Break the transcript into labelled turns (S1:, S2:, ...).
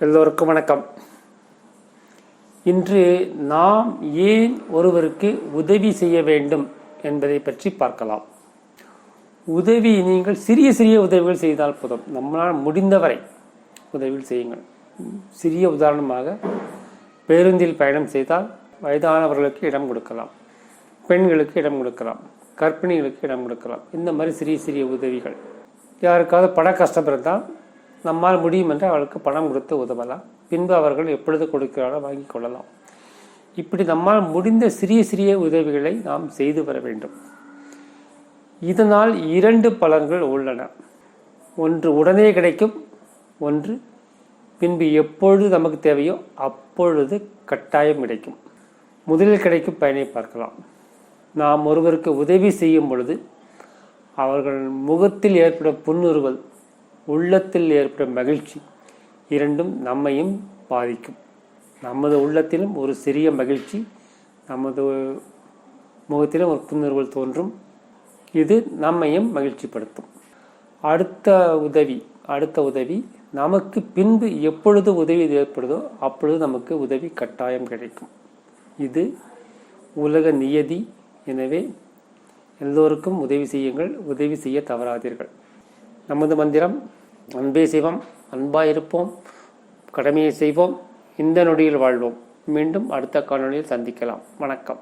S1: எல்லோருக்கும் வணக்கம். இன்று நாம் ஏன் ஒருவருக்கு உதவி செய்ய வேண்டும் என்பதை பற்றி பார்க்கலாம். உதவி நீங்கள் சிறிய சிறிய உதவிகள் செய்தால் போதும். நம்மளால் முடிந்தவரை உதவிகள் செய்யுங்கள். சிறிய உதாரணமாக பேருந்தில் பயணம் செய்தால் வயதானவர்களுக்கு இடம் கொடுக்கலாம். பெண்களுக்கு இடம் கொடுக்கலாம். கர்ப்பிணிகளுக்கு இடம் கொடுக்கலாம். இந்த மாதிரி சிறிய சிறிய உதவிகள். யாருக்காவது பண கஷ்டம் இருந்தால் நம்மால் முடியும் என்று அவளுக்கு பணம் கொடுத்து உதவலாம். பின்பு அவர்கள் எப்பொழுது கொடுக்கிறாரோ வாங்கி கொள்ளலாம். இப்படி நம்மால் முடிந்த சிறிய சிறிய உதவிகளை நாம் செய்து வர வேண்டும். இதனால் இரண்டு பலன்கள் உள்ளன. ஒன்று உடனே கிடைக்கும் ஒன்று பின்பு எப்பொழுது நமக்கு தேவையோ அப்பொழுது கட்டாயம் கிடைக்கும். முதலில் கிடைக்கும் பயனை பார்க்கலாம். நாம் ஒருவருக்கு உதவி செய்யும் பொழுது அவர்கள் முகத்தில் ஏற்படும் புன்னுறுவல் உள்ளத்தில் ஏற்படும் மகிழ்ச்சி இரண்டும் நம்மையும் பாதிக்கும். நமது உள்ளத்திலும் ஒரு சிறிய மகிழ்ச்சி நமது முகத்திலும் ஒரு புன்னர்வுகள் தோன்றும். இது நம்மையும் மகிழ்ச்சிப்படுத்தும். அடுத்த உதவி அடுத்த உதவி நமக்கு பின்பு எப்பொழுது உதவி ஏற்படுதோ அப்பொழுது நமக்கு உதவி கட்டாயம் கிடைக்கும். இது உலக நியதி. எனவே எல்லோருக்கும் உதவி செய்யுங்கள் உதவி செய்ய தவறாதீர்கள். நமது மந்திரம் அன்பே செய்வோம் அன்பாயிருப்போம் கடமையை செய்வோம் இந்த நொடியில் வாழ்வோம். மீண்டும் அடுத்த காணொலியில் சந்திக்கலாம். வணக்கம்.